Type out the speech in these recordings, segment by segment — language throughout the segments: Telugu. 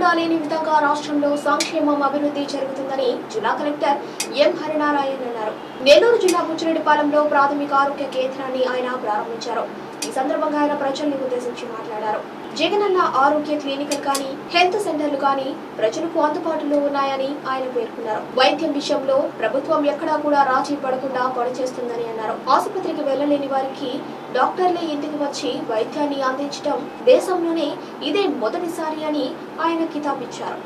ఎక్కడా లేని విధంగా రాష్ట్రంలో సంక్షేమం అభివృద్ధి జరుగుతుందని జిల్లా కలెక్టర్ ఎం హరినారాయణ అన్నారు. నెల్లూరు జిల్లా ముచ్చిరెడ్డిపాలెంలో ప్రాథమిక ఆరోగ్య కేంద్రాన్ని ఆయన ప్రారంభించారు. ఈ సందర్భంగా ఆయన ప్రజల్ని ఉద్దేశించి మాట్లాడారు. జగనన్న ఆరోగ్య క్లినిక్లు కానీ హెల్త్ సెంటర్లు కానీ ప్రజలకు అందుబాటులో ఉన్నాయని ఆయన పేర్కొన్నారు. వైద్యం విషయంలో ప్రభుత్వం ఎక్కడా కూడా రాజీ పడకుండా పనిచేస్తుందని అన్నారు. ఆసుపత్రికి వెళ్ళలేని వారికి డాక్టర్లే ఇంటికి వచ్చి వైద్యాన్ని అందించడం దేశంలోనే ఇదే మొదటిసారి అని ఆయన కితాబిచ్చారు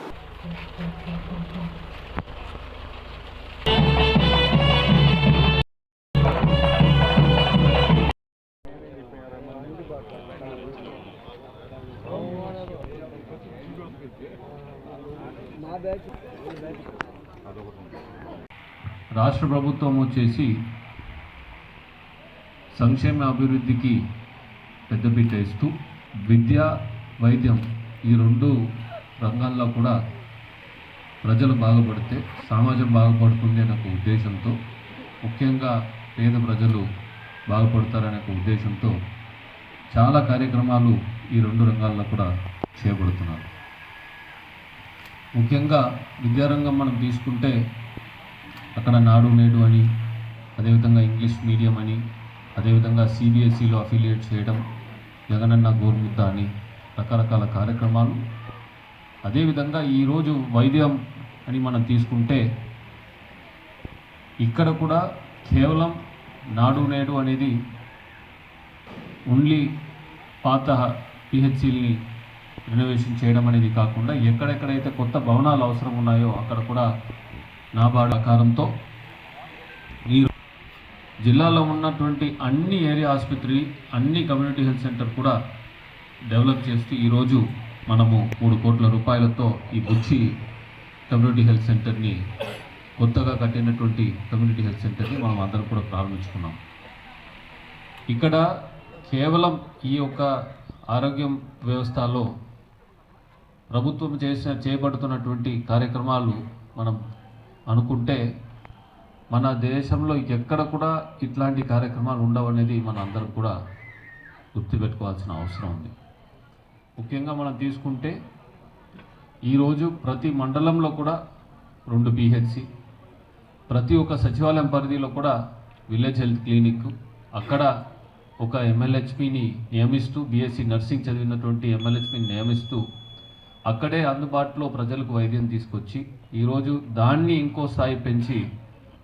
రాష్ట్ర ప్రభుత్వం వచ్చేసి సంక్షేమ అభివృద్ధికి పెద్దపీట ఇస్తూ విద్య వైద్యం ఈ రెండు రంగాల్లో కూడా ప్రజలు బాగుపడితే సమాజం బాగుపడుతుంది అనే ఒక ఉద్దేశంతో ముఖ్యంగా పేద ప్రజలు బాగుపడతారనే ఒక ఉద్దేశంతో చాలా కార్యక్రమాలు ఈ రెండు రంగాల్లో కూడా చేపడుతున్నారు. ముఖ్యంగా విద్యారంగం మనం తీసుకుంటే అక్కడ నాడు నేడు అని అదేవిధంగా ఇంగ్లీష్ మీడియం అని అదేవిధంగా సిబిఎస్ఈలో అఫిలియేట్ చేయడం జగనన్న గోరుముద్ద అని రకరకాల కార్యక్రమాలు. అదేవిధంగా ఈరోజు వైద్యం అని మనం తీసుకుంటే ఇక్కడ కూడా కేవలం నాడు నేడు అనేది ఓన్లీ పాత పిహెచ్సిల్ని రెనోవేషన్ చేయడం అనేది కాకుండా ఎక్కడెక్కడైతే కొత్త భవనాలు అవసరం ఉన్నాయో అక్కడ కూడా నాబార్డు ఆకారంతో ఈ జిల్లాలో ఉన్నటువంటి అన్ని ఏరియా ఆసుపత్రి అన్ని కమ్యూనిటీ హెల్త్ సెంటర్ కూడా డెవలప్ చేస్తూ ఈరోజు మనము మూడు కోట్ల రూపాయలతో ఈ బుచ్చి కమ్యూనిటీ హెల్త్ సెంటర్ని కొత్తగా కట్టినటువంటి కమ్యూనిటీ హెల్త్ సెంటర్ని మనం అందరం కూడా ప్రారంభించుకున్నాం. ఇక్కడ కేవలం ఈ యొక్క ఆరోగ్యం వ్యవస్థలో ప్రభుత్వం చేసిన చేపడుతున్నటువంటి కార్యక్రమాలు మనం అనుకుంటే మన దేశంలో ఎక్కడ కూడా ఇట్లాంటి కార్యక్రమాలు ఉండవనేది మన అందరం కూడా గుర్తుపెట్టుకోవాల్సిన అవసరం ఉంది. ముఖ్యంగా మనం తీసుకుంటే ఈరోజు ప్రతి మండలంలో కూడా రెండు పిహెచ్సి ప్రతి ఒక్క సచివాలయం పరిధిలో కూడా విలేజ్ హెల్త్ క్లినిక్ అక్కడ ఒక ఎమ్మెల్హెచ్పిని నియమిస్తూ బీఎస్సీ నర్సింగ్ చదివినటువంటి ఎమ్మెల్హెచ్పిని నియమిస్తూ అక్కడే అందుబాటులో ప్రజలకు వైద్యం తీసుకొచ్చి ఈరోజు దాన్ని ఇంకో స్థాయి పెంచి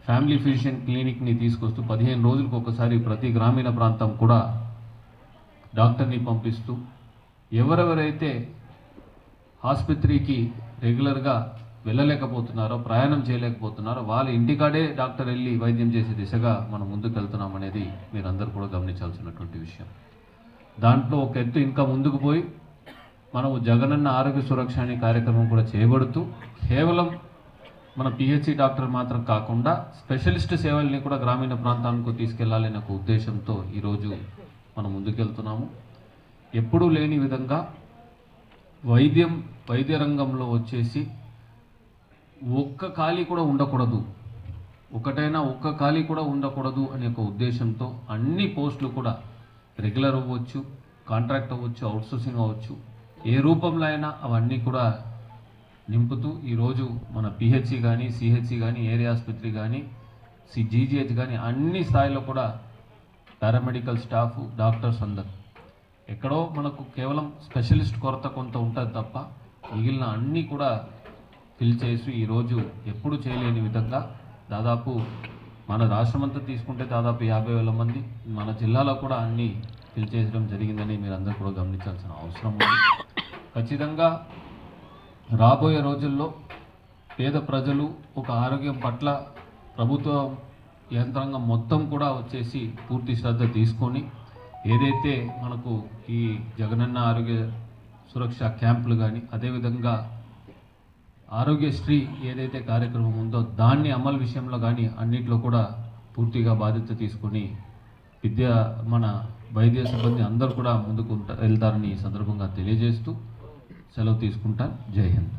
ఫ్యామిలీ ఫిజిషియన్ క్లినిక్ని తీసుకొస్తూ పదిహేను రోజులకు ఒకసారి ప్రతి గ్రామీణ ప్రాంతం కూడా డాక్టర్ని పంపిస్తూ ఎవరెవరైతే ఆసుపత్రికి రెగ్యులర్గా వెళ్ళలేకపోతున్నారో ప్రయాణం చేయలేకపోతున్నారో వాళ్ళ ఇంటికాడే డాక్టర్ వెళ్ళి వైద్యం చేసే దిశగా మనం ముందుకు వెళ్తున్నాం అనేది మీరందరూ కూడా గమనించాల్సినటువంటి విషయం. దాంట్లో ఒక ఎత్తు ఇంకా ముందుకు పోయి మనము జగనన్న ఆరోగ్య సురక్ష అనే కార్యక్రమం కూడా చేయబడుతూ కేవలం మన పిహెచ్సి డాక్టర్ మాత్రం కాకుండా స్పెషలిస్ట్ సేవల్ని కూడా గ్రామీణ ప్రాంతానికి తీసుకెళ్ళాలనే ఒక ఉద్దేశంతో ఈరోజు మనం ముందుకెళ్తున్నాము. ఎప్పుడూ లేని విధంగా వైద్యం వైద్య రంగంలో వచ్చేసి ఒక్క ఖాళీ కూడా ఉండకూడదు. ఒకటైనా ఒక్క ఖాళీ కూడా ఉండకూడదు అనే ఒక ఉద్దేశంతో అన్ని పోస్టులు కూడా రెగ్యులర్ అవ్వచ్చు కాంట్రాక్ట్ అవ్వచ్చు అవుట్సోర్సింగ్ అవ్వచ్చు. ఏ రూపంలో అయినా అవన్నీ కూడా నింపుతూ ఈరోజు మన పిహెచ్సి కానీ సిహెచ్సి కానీ ఏరియా ఆసుపత్రి కానీ సి జీజీహెచ్ కానీ అన్ని స్థాయిలో కూడా పారామెడికల్ స్టాఫ్ డాక్టర్స్ అందరు. ఎక్కడో మనకు కేవలం స్పెషలిస్ట్ కొరత కొంత ఉంటుంది తప్ప మిగిలిన అన్నీ కూడా ఫిల్ చేసి ఈరోజు ఎప్పుడు చేయలేని విధంగా దాదాపు మన రాష్ట్రమంతా తీసుకుంటే దాదాపు యాభై వేల మంది మన జిల్లాలో కూడా అన్నీ ఫిల్ చేయడం జరిగిందని మీరు అందరూ కూడా గమనించాల్సిన అవసరం ఉంది. ఖచ్చితంగా రాబోయే రోజుల్లో పేద ప్రజలు ఒక ఆరోగ్యం పట్ల ప్రభుత్వ యంత్రాంగం మొత్తం కూడా వచ్చేసి పూర్తి శ్రద్ధ తీసుకొని ఏదైతే మనకు ఈ జగనన్న ఆరోగ్య సురక్ష క్యాంపులు కానీ అదేవిధంగా ఆరోగ్యశ్రీ ఏదైతే కార్యక్రమం ఉందో దాన్ని అమలు విషయంలో కానీ అన్నింటిలో కూడా పూర్తిగా బాధ్యత తీసుకొని విద్య మన వైద్య సిబ్బంది అందరూ కూడా ముందుకు వెళ్తారని ఈ సందర్భంగా తెలియజేస్తూ సెలవు తీసుకుంటా. జై హింద్.